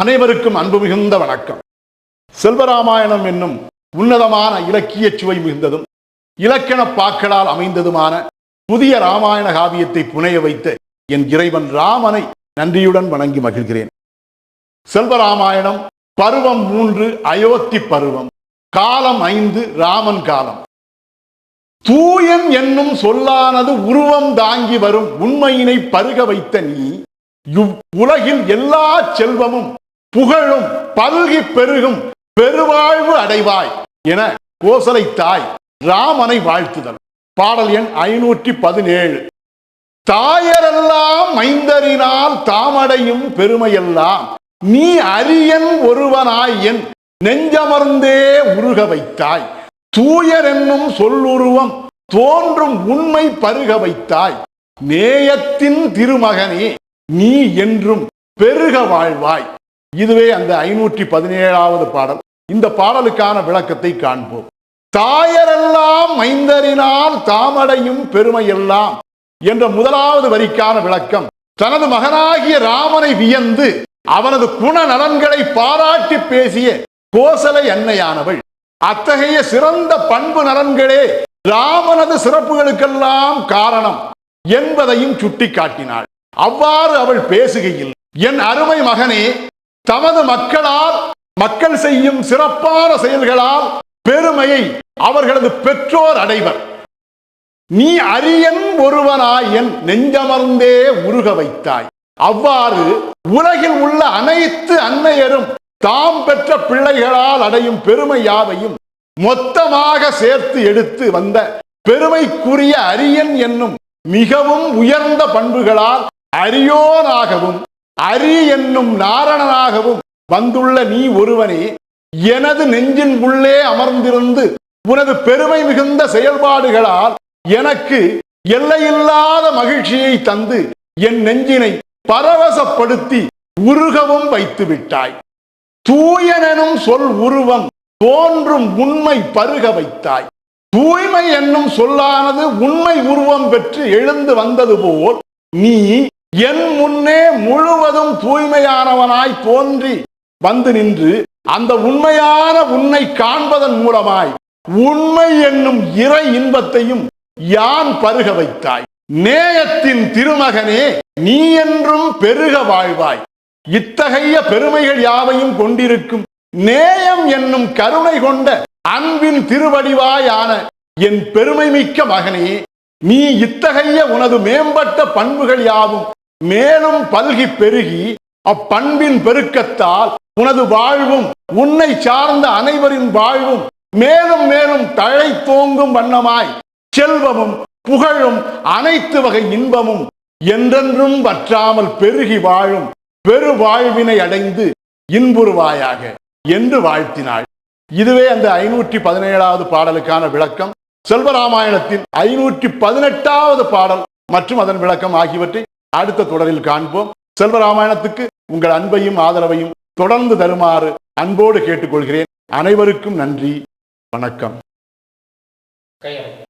அனைவருக்கும் அன்பு மிகுந்த வணக்கம். செல்வராமாயணம் என்னும் உன்னதமான இலக்கிய சுவை மிகுந்ததும் இலக்கண பாக்களால் அமைந்ததுமான புதிய ராமாயண காவியத்தை புனைய வைத்த என் இறைவன் ராமனை நன்றியுடன் வணங்கி மகிழ்கிறேன். செல்வராமாயணம் பருவம் மூன்று அயோத்தி பருவம் காலம் ஐந்து ராமன் காலம். தூயன் என்னும் சொல்லானது உருவம் தாங்கி வரும் உண்மையினை பருக வைத்த நீ இவ் உலகில் எல்லா செல்வமும் புகழும் பல்கி பெருகும் பெருவாழ்வு அடைவாய் என கோசலை தாய் ராமனை வாழ்த்துதல். பாடல் எண் ஐநூற்றி பதினேழு தாயரெல்லாம் மைந்தரினால் தாமடையும் பெருமையெல்லாம் நீ அரியன் ஒருவனாய் என் நெஞ்சமர்ந்தே உருக வைத்தாய். தூயர் என்னும் சொல்லுருவம் தோன்றும் உண்மை பருக வைத்தாய். நேயத்தின் திருமகனே நீ என்றும் பெருக வாழ்வாய். இதுவே அந்த ஐநூற்றி பதினேழாவது பாடல். இந்த பாடலுக்கான விளக்கத்தை காண்போம். தாயரெல்லாம் மைந்தரினால் தாமடையும் பெருமையெல்லாம் என்ற முதலாவது வரிக்கான விளக்கம். தனது மகனாகிய ராமனை வியந்து அவனது குண நலன்களை பாராட்டி பேசிய கோசலை அன்னையானவள். அத்தகைய சிறந்த பண்பு நலன்களே ராமனது சிறப்புகளுக்கெல்லாம் காரணம் என்பதையும் சுட்டிக்காட்டினாள். அவ்வாறு அவள் பேசுகையில் என் அருமை மகனே தமது மக்களால் மக்கள் செய்யும் சிறப்பான செயல்களால் பெருமையை அவர்களது பெற்றோர் அடைவர். நீ அரியன் ஒருவனாய் என் நெஞ்சமர்ந்தே உருக வைத்தாய். அவ்வாறு உலகில் உள்ள அனைத்து அன்னையரும் தாம் பெற்ற பிள்ளைகளால் அடையும் பெருமை யாவையும் மொத்தமாக சேர்த்து எடுத்து வந்த பெருமைக்குரிய அரியன் என்னும் மிகவும் உயர்ந்த பண்புகளால் அரியோனாகவும் அரி என்னும் நாரணனாகவும் வந்துள்ள நீ ஒருவனே எனது நெஞ்சின் உள்ளே அமர்ந்திருந்து உனது பெருமை மிகுந்த செயல்பாடுகளால் எனக்கு எல்லையில்லாத மகிழ்ச்சியை தந்து என் நெஞ்சினை பரவசப்படுத்தி உருகவும் வைத்து விட்டாய் தூயனெனும் சொல் உருவம் தோன்றும் உண்மை பருக வைத்தாய். தூய்மை என்னும் சொல்லானது உண்மை உருவம் பெற்று எழுந்து வந்தது போல் நீ என் முன்னே முழுவதும் தூய்மையானவனாய் தோன்றி வந்து நின்று அந்த உண்மையான உன்னை காண்பதன் மூலமாய் உண்மை என்னும் இறை இன்பத்தையும் யான் பருக வைத்தாய். நேயத்தின் திருமகனே நீ என்றும் பெருக வாழ்வாய். இத்தகைய பெருமைகள் யாவையும் கொண்டிருக்கும் நேயம் என்னும் கருணை கொண்ட அன்பின் திருவடிவாயான என் பெருமை மிக்க மகனே நீ இத்தகைய உனது மேம்பட்ட பண்புகள் யாவும்? மேலும் பல்கி பெருகி அப்பண்பின் பெருக்கத்தால் உனது வாழ்வும் உன்னை சார்ந்த அனைவரின் வாழ்வும் மேலும் மேலும் தழை தோங்கும் வண்ணமாய் செல்வமும் புகழும் அனைத்து வகை இன்பமும் என்றென்றும் வற்றாமல் பெருகி வாழும் பெரு வாழ்வினை அடைந்து இன்புறுவாயாக என்று வாழ்த்தினாள். இதுவே அந்த ஐநூற்றி பதினேழாவது பாடலுக்கான விளக்கம். செல்வராமாயணத்தின் ஐநூற்றி பதினெட்டாவது பாடல் மற்றும் அதன் விளக்கம் ஆகியவற்றை அடுத்த தொடரில் காண்போம். செல்வராமாயணத்துக்கு உங்கள் அன்பையும் ஆதரவையும் தொடர்ந்து தருமாறு அன்போடு கேட்டுக்கொள்கிறேன். அனைவருக்கும் நன்றி. வணக்கம். கையெழுத்து